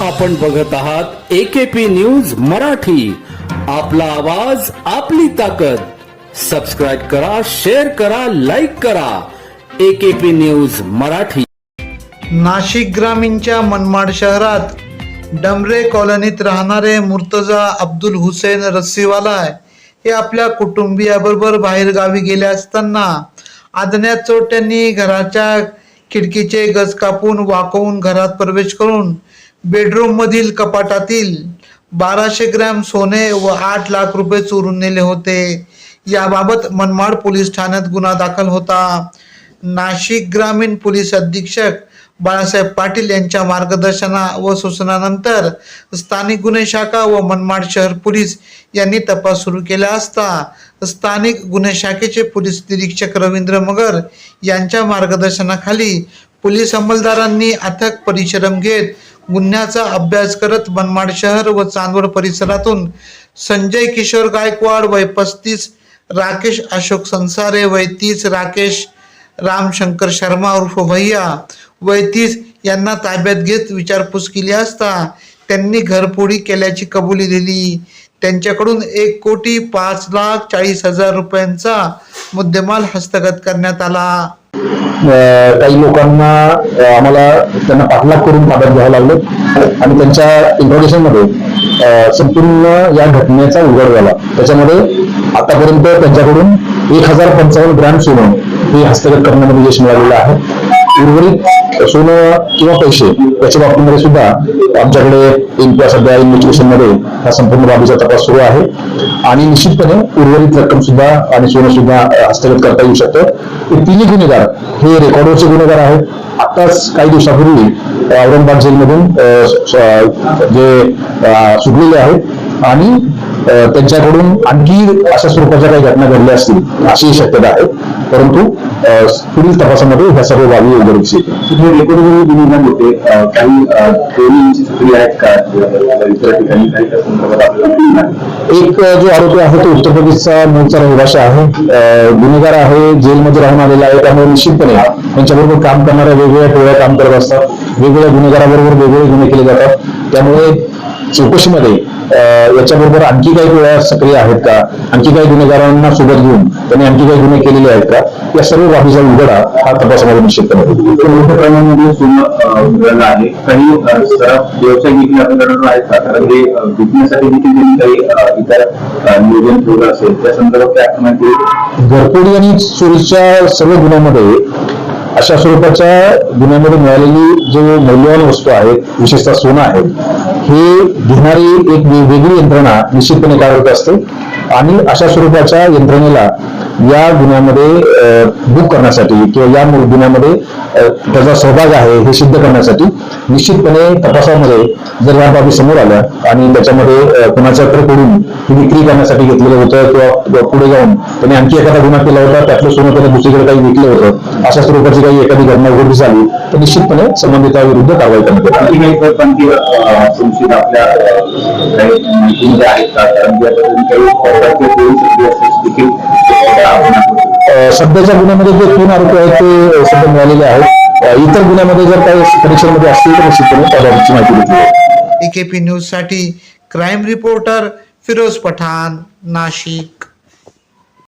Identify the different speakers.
Speaker 1: आपण बघत आहात एकेपी न्यूज मराठी. आपला आवाज आपली ताकद. सबस्क्राईब करा शेअर करा लाईक करा. AKP news Marathi.
Speaker 2: नाशिक ग्रामीणच्या मनमाड शहरात डमरे कॉलनीत राहणारे मुर्तजा अब्दुल हुसेन रस्सीवाला हे आपल्या कुटुंबियाबरोबर बाहेर गावी गेले असताना आदण्या चोट्यांनी घराच्या खिडकीचे गज कापून वाकवून घरात प्रवेश करून बेडरूम मधील कपाटातील बाराशे ग्रॅम सोने व आठ लाख रुपये चोरून नेले होते. याबाबत मनमाड पोलीस ठाण्यात गुन्हा दाखल होता. नाशिक ग्रामीण पोलीस अधीक्षक बाळासाहेब पाटील यांच्या मार्गदर्शना व सूचनानंतर स्थानिक गुन्हे शाखा व मनमाड शहर पोलीस यांनी तपास सुरू केला असता स्थानिक गुन्हे शाखेचे पोलीस निरीक्षक रवींद्र मगर यांच्या मार्गदर्शनाखाली पोलीस अंमलदारांनी अथक परिश्रम घेत गुन्ह्याचा अभ्यास करत मनमाड शहर व चांदवड परिसरातून संजय किशोर गायकवाड वय पस्तीस राकेश अशोक संसारे वय तीस राकेश रामशंकर शर्मा उर्फ भैया वय तीस यांना ताब्यात घेत विचारपूस केली असता त्यांनी घरफोडी केल्याची कबुली दिली. त्यांच्याकडून एक कोटी पाच लाख चाळीस हजार रुपयांचा मुद्देमाल हस्तगत करण्यात आला.
Speaker 3: काही लोकांना आम्हाला त्यांना पाठलाग करून ताब्यात घ्यावं लागलं आणि त्यांच्या इंट्रोडक्शनमध्ये अं, संपूर्ण या घटनेचा उघड झाला. त्याच्यामध्ये आतापर्यंत त्यांच्याकडून एक हजार पंचावन्न ग्रॅम सोनं हे हस्तगत करण्यामध्ये यश मिळालेलं आहे. उर्वरित सोनं किंवा पैसे याच्या बाबतीमध्ये सुद्धा आमच्याकडे इन- सध्या इन्व्हेस्टिगेशनमध्ये हा संपूर्ण बाबीचा तपास सुरू आहे. आणि निश्चितपणे उर्वरित रक्कम सुद्धा आणि सोनं सुद्धा हस्तगत करता येऊ शकतं. हे तिन्ही गुन्हेगार हे रेकॉर्डवरचे गुन्हेगार आहेत. आताच काही दिवसापूर्वी औरंगाबाद जेलमधून जे सुटलेले आहेत. आणि त्यांच्याकडून आणखी अशा स्वरूपाच्या काही घटना घडल्या असतील अशी शक्यता आहे. परंतु अं, पुढील तपासामध्ये ह्या सर्व बाबी उघडकीस
Speaker 4: तुम्ही होते. काही सक्रिय आहेत का?
Speaker 3: एक जो आरोपी आहे तो उत्तर प्रदेशचा मूळचा रहिवाशी आहे. गुन्हेगार आहे जेलमध्ये राहून आलेला आहे त्यामुळे निश्चितपणे त्यांच्याबरोबर काम करणाऱ्या वेगवेगळ्या टोळ्या काम करत असतात. वेगवेगळ्या गुन्हेगाराबरोबर वेगवेगळे गुन्हे केले जातात. त्यामुळे चौकशीमध्ये याच्याबरोबर आणखी काही टोळ्या सक्रिय आहेत का? आणखी काही गुन्हेगारांना सोबत घेऊन त्यांनी आणखी काही गुन्हे केलेले आहेत का? या सर्व बाबीचा उघडा हा तपासामध्ये
Speaker 4: इतकं मोठ्या प्रमाणामध्ये सोनं अं, उघडलं आहे. काही व्यवसाय आहेत का? कारण हे विकण्यासाठी देखील त्यांनी काही इतर नियोजन ठेवलं असेल त्या संदर्भात काय माहिती
Speaker 3: घरफोडी आणि चोरीच्या सर्व गुन्ह्यामध्ये अशा स्वरूपाच्या गुन्ह्यामध्ये मिळालेली जो मौल्यवान वस्तू आहेत विशेषतः सोनं आहे हे घेणारी एक वेगळी यंत्रणा निश्चितपणे कार्यरत असते. आणि अशा स्वरूपाच्या यंत्रणेला या गुन्ह्यामध्ये बुक करण्यासाठी किंवा या गुन्ह्यामध्ये त्याचा सहभाग आहे हे सिद्ध करण्यासाठी निश्चितपणे तपासामध्ये जर या बाबी समोर आल्या आणि त्याच्यामध्ये कुणाच्या कडून ही विक्री करण्यासाठी घेतलेलं होतं किंवा पुढे जाऊन त्याने आणखी एखादा गुन्हा केला होता त्यातलं सोनं त्याने दुसरीकडे काही विकलं होतं अशा स्वरूपाची काही एखादी घटना उघडकीस झाली तर निश्चितपणे संबंधिताविरुद्ध कारवाई करण्यात येईल. सध्याच्या गुन्ह्यामध्ये जे तीन आरोपी आहेत ते सध्या मिळालेले आहेत. इतर गुन्ह्यामध्ये जर काही परीक्षांमध्ये असतील तर निश्चितपणे त्याबाबतची माहिती घेतली जाईल.
Speaker 2: एकेपी न्यूजसाठी क्राईम रिपोर्टर फिरोज पठाण नाशिक.